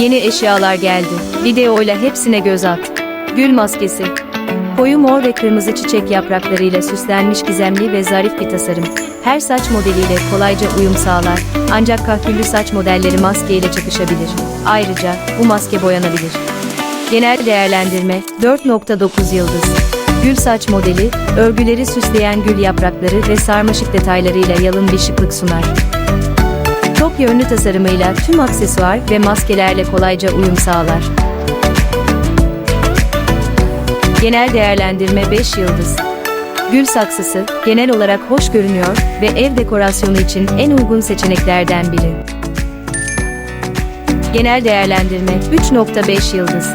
Yeni eşyalar geldi. Videoyla hepsine göz at. Gül maskesi. Koyu mor ve kırmızı çiçek yapraklarıyla süslenmiş gizemli ve zarif bir tasarım. Her saç modeliyle kolayca uyum sağlar. Ancak kahküllü saç modelleri maske ile çakışabilir. Ayrıca bu maske boyanabilir. Genel değerlendirme 4.9 yıldız. Gül saç modeli, örgüleri süsleyen gül yaprakları ve sarmaşık detaylarıyla yalın bir şıklık sunar. Çok yönlü tasarımıyla tüm aksesuar ve maskelerle kolayca uyum sağlar. Genel değerlendirme 5 yıldız. Gül saksısı genel olarak hoş görünüyor ve ev dekorasyonu için en uygun seçeneklerden biri. Genel değerlendirme 3.5 yıldız.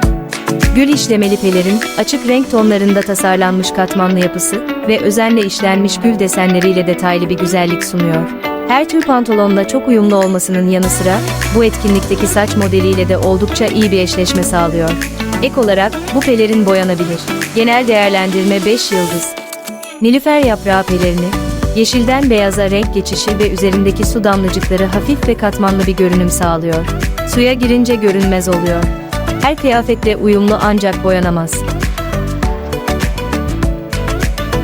Gül işlemeli pelerin, açık renk tonlarında tasarlanmış katmanlı yapısı ve özenle işlenmiş gül desenleriyle detaylı bir güzellik sunuyor. Her tür pantolonla çok uyumlu olmasının yanı sıra, bu etkinlikteki saç modeliyle de oldukça iyi bir eşleşme sağlıyor. Ek olarak, bu pelerin boyanabilir. Genel değerlendirme 5 yıldız. Nilüfer yaprağı pelerini, yeşilden beyaza renk geçişi ve üzerindeki su damlacıkları hafif ve katmanlı bir görünüm sağlıyor. Suya girince görünmez oluyor. Her kıyafetle uyumlu ancak boyanamaz.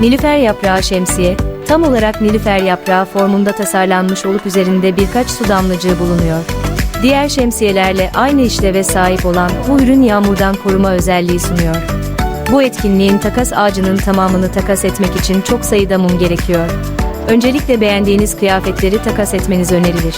Nilüfer yaprağı şemsiye, tam olarak nilüfer yaprağı formunda tasarlanmış olup üzerinde birkaç su damlacığı bulunuyor. Diğer şemsiyelerle aynı işleve sahip olan bu ürün yağmurdan koruma özelliği sunuyor. Bu etkinliğin takas ağacının tamamını takas etmek için çok sayıda mum gerekiyor. Öncelikle beğendiğiniz kıyafetleri takas etmeniz önerilir.